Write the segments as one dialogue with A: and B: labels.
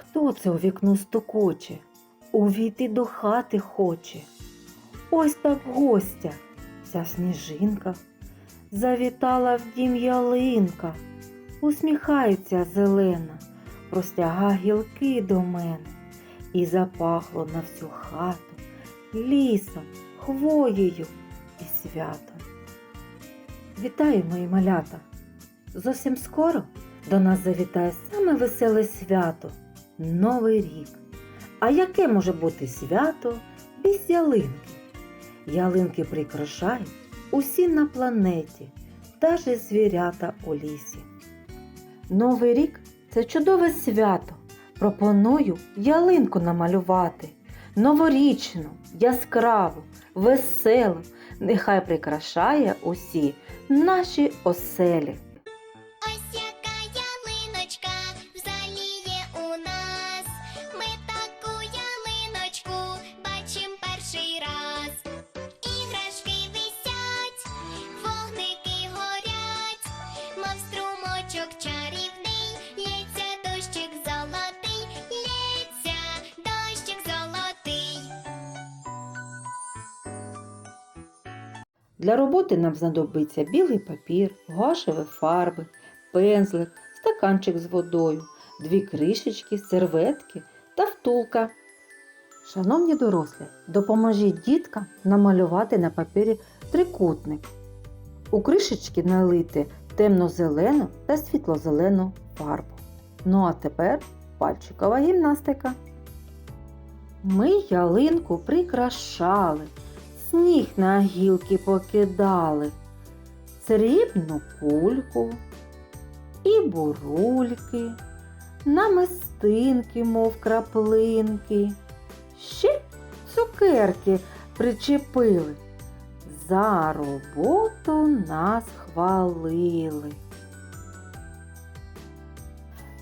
A: Хто це у вікно стукоче? Увійти до хати хоче. Ось так гостя, вся сніжинка, завітала в дім ялинка, усміхається зелена, простяга гілки до мене, і запахло на всю хату лісом, хвоєю і святом. Вітаю, мої малята! Зовсім скоро до нас завітає саме веселе свято Новий рік. А яке може бути свято без ялинки? Ялинки прикрашають усі на планеті, навіть звірята у лісі. Новий рік це чудове свято. Пропоную ялинку намалювати. Новорічну, яскраву, веселу, нехай прикрашає усі наші оселі. Для роботи нам знадобиться білий папір, гуашеві фарби, пензлик, стаканчик з водою, дві кришечки, серветки та втулка. Шановні дорослі, допоможіть діткам намалювати на папері трикутник. У кришечки налити темно-зелену та світло-зелену фарбу. Ну а тепер пальчикова гімнастика. Ми ялинку прикрашали сніг на гілки покидали, срібну кульку і бурульки, намистинки, мов краплинки, ще цукерки причепили. За роботу нас хвалили.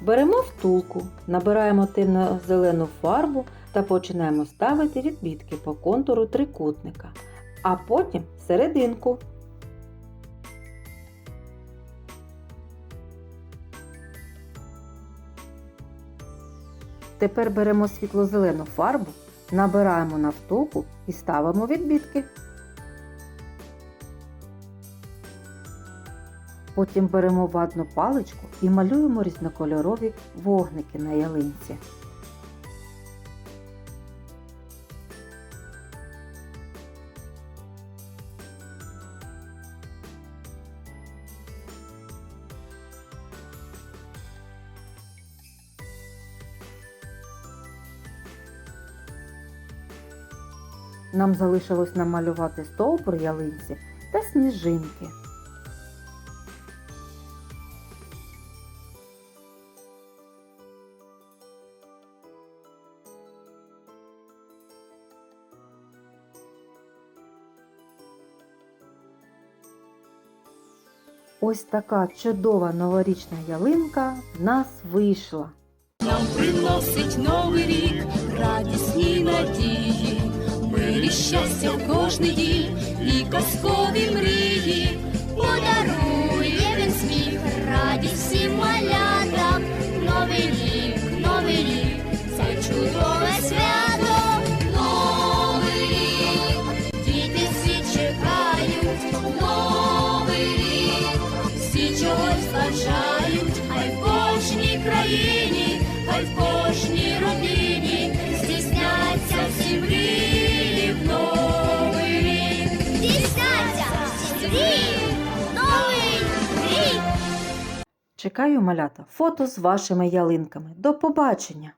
A: Беремо втулку, набираємо темно-зелену фарбу та починаємо ставити відбітки по контуру трикутника, а потім серединку. Тепер беремо світло-зелену фарбу, набираємо на втулку і ставимо відбітки. Потім беремо ватну паличку і малюємо різнокольорові вогники на ялинці. Нам залишилось намалювати стовбур ялинці та сніжинки. Ось така чудова новорічна ялинка в нас вийшла.
B: Нам приносить новий рік, радісні надії, мирі щастя в кожний дім і казкові мрії.
C: Подарує він сміх, радість всім малятам. Новий рік, рік, новий рік.
A: Чекаю малята фото з вашими ялинками. До побачення!